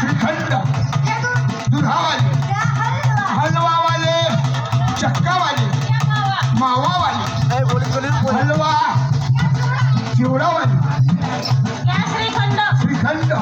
श्रीखंड दुधावाले या हलवा हलवावाले चक्कावाले मावावाले हलवा चिवडावाले या श्रीखंड. श्रीखंड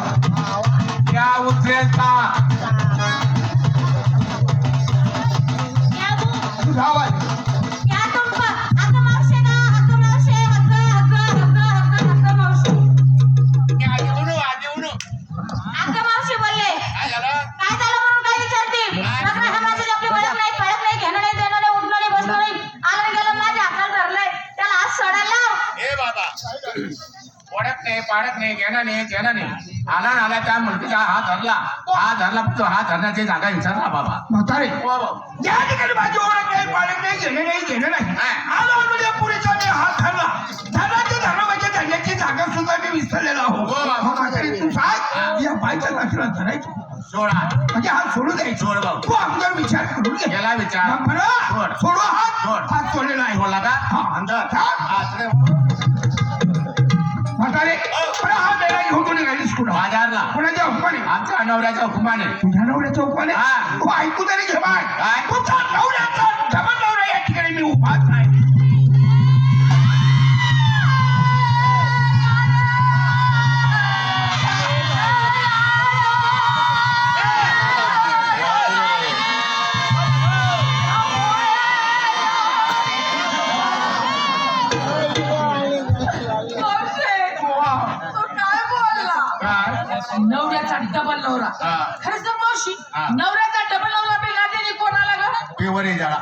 बाबा ओळख नाही पाडत नाही घेणं नाही घेणं नाही. आला ना आला त्या मुलगीचा हात धरला. हात धरला तो हात धरण्याची जागा विचारला बाबा. म्हातारे हो बाबा. या ठिकाणी माझी ओळख नाही पाळत नाही घेणं नाही घेणं नाही. आलो म्हणून या पुरीचा मी हात धरला. धरण्याची धरणं म्हणजे धरण्याची जागा सुद्धा मी विसरलेला हो हो. बाबा. मग म्हातारे तू सांग. या बाईच्या नाचला धरायचं. सोडा. म्हणजे हात सोडू द्यायचं. सोड भाऊ तू अगोदर विचार करून घे. गेला विचार. मग बरं सोड. सोडू हात. सोड. हात सोडलेला आहे. बोलला का? हा. अंदर. हा. म्हातारे बरं हा मेळा घेऊन कोणी गाडीस कुठं? बाजारला. कोणाच्या हुकमाने? आमच्या नवऱ्याच्या हुकुमाने. तुझ्या नवऱ्याच्या हुकमाने? हा. तू ऐकू तरी घे बाय? तुझा नवऱ्याचा नवरा या ठिकाणी मी उभाच आहे. नवऱ्याचा डबल नवरा. हा. खरंच तर मावशी हा. नवऱ्याचा डबल नवरा बिला त्याने कोणाला ग? पेवरी जळा.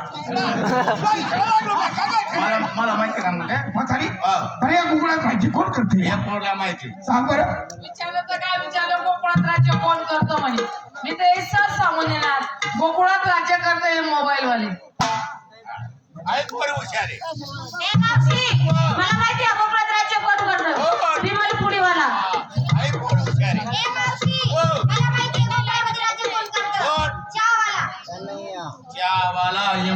मला मला माहिती का म्हणजे? म्हातारी हा. अरे या कुकडात भाजी कोण करते? हे पोरला माहिती? सांग बरं. विचारलं तर काय विचारलं? गोकुळात राज्य कोण करतो म्हणे? मी ते एकसाच सांगून येणार गोकुळात राज्य करतो हे मोबाईल वाले आहे पोरी हुशार आहे. मला माहिती आहे कोकणात राज्य कोण करतं? विमल पुडीवाला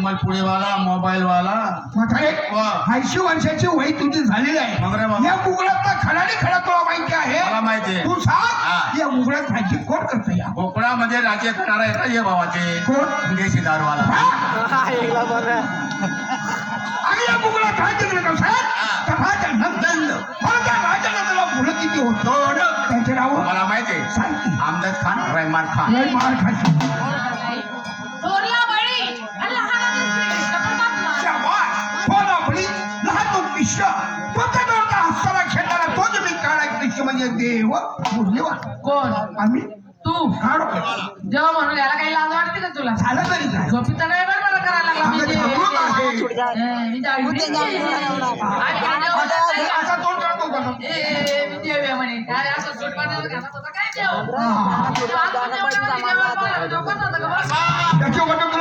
चहावाला इमल पुढेवाला मोबाईल वाला म्हातारे वा. ऐंशी वर्षाची वय तुझी झालेली मग रे आहे बाबा. या कुकडातला खडाने खडा तुला माहिती आहे. मला माहिती आहे. तू हा. सांग या कुकडात भाजी कोण करते या? कोकणामध्ये राज्य करणारा आहे का ये भावाचे? कोण? देशी दारूवाला हा? बघा आणि या कुकडात भाजी केलं कसं हा. भाज्या नंदन. मला त्या तुला मुलं किती होत? त्याचे नाव? मला माहिती आहे. सांग की. आमदार खान रहमान खान. लय मार खाशी म्हणजे देव मूल्यवान कोण आम्ही तू काढो जेव्हा म्हणून याला काही लाज वाटते का तुला झालं तरी काय झोपीचा नाही बरं मला करायला लागला म्हणजे झोपून आहे. ए, मी जाऊ- मी आणि काय देव असा असा तोंड करतो का? ए, ए, मी आहे म्हणे काय असं सूट पाण्यावर घालत होता काय देव हा. तू आज देवाला बोलावलं, देव कसं होतं का बस? त्याच्याबद्दल तुला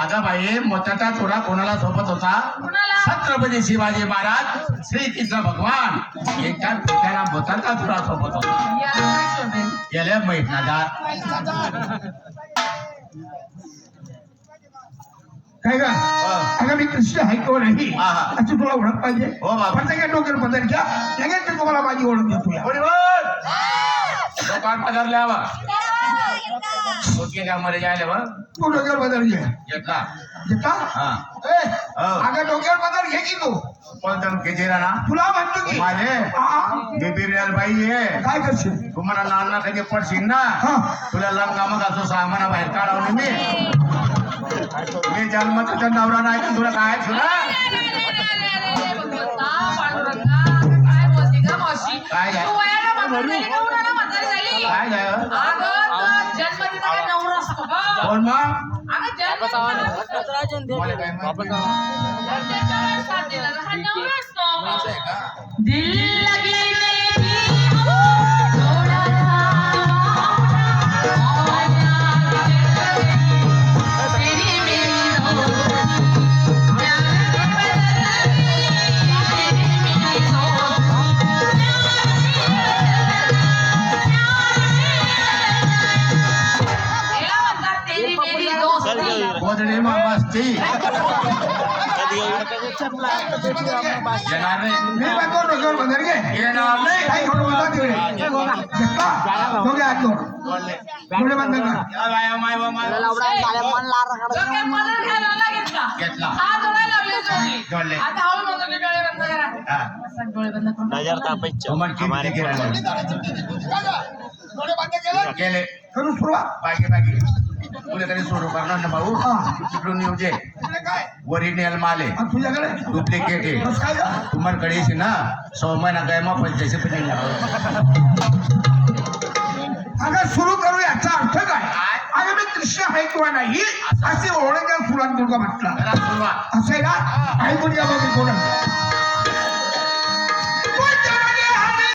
अगं बाई मोत्याचा चोरा कोणाला सोबत होता? कुणाला? छत्रपती शिवाजी महाराज श्री कृष्ण भगवान. एका त्याला मोत्याचा चोरा सोबत होता. गेल्या महिनादार काय का अगं मी कृष्ण आहे किंवा नाही. असं तुला ओळख पाहिजे? हो, बाबा. प्रत्येक डोक्यावर बदल घ्या. लगेच तुम्हाला माझी ओळख देतो या. कोणी बोल? दुकान पगारले हवा ओके का मध्ये जायला बघ तू डोक्यावर बदल घे. घेतला? घेता हा. ए, हो. अगं डोक्यावर बदल घे की तू. कोणतं? केजेरा ना. तुला म्हणतो की. माझे? हा, बाई आहे. काय करशील? तुम्हाला नाना कधी पडशील ना? हा. तुला लंगा मग असं सामाना बाहेर काढवलं मी. मी जन्म तुझा नवरा नाही तुला काय तुला दिला मला बंद करा हा. बसा, डोळे बंद करून नजर तापायचं तुम्हाला किती हमारे गेले? डोळे बंद केले गेले करू सुरुवात बाकी बाकी तरी सोडू करणार ना भाऊ. तिकडून येऊ काय? ओरिजिनल माल. आहे तुझ्याकडे? डुप्लिकेट आहे? तुम्हाला कडेशी ना? सौ महिना काय मग पैसे पण अगं सुरू करू याचा अर्थ काय? अगं मी कृष्ण आहे किंवा नाही अशी ओळख सुरुवात तुला म्हटलं. असं आहे ना ऐकून घ्या बघू कोण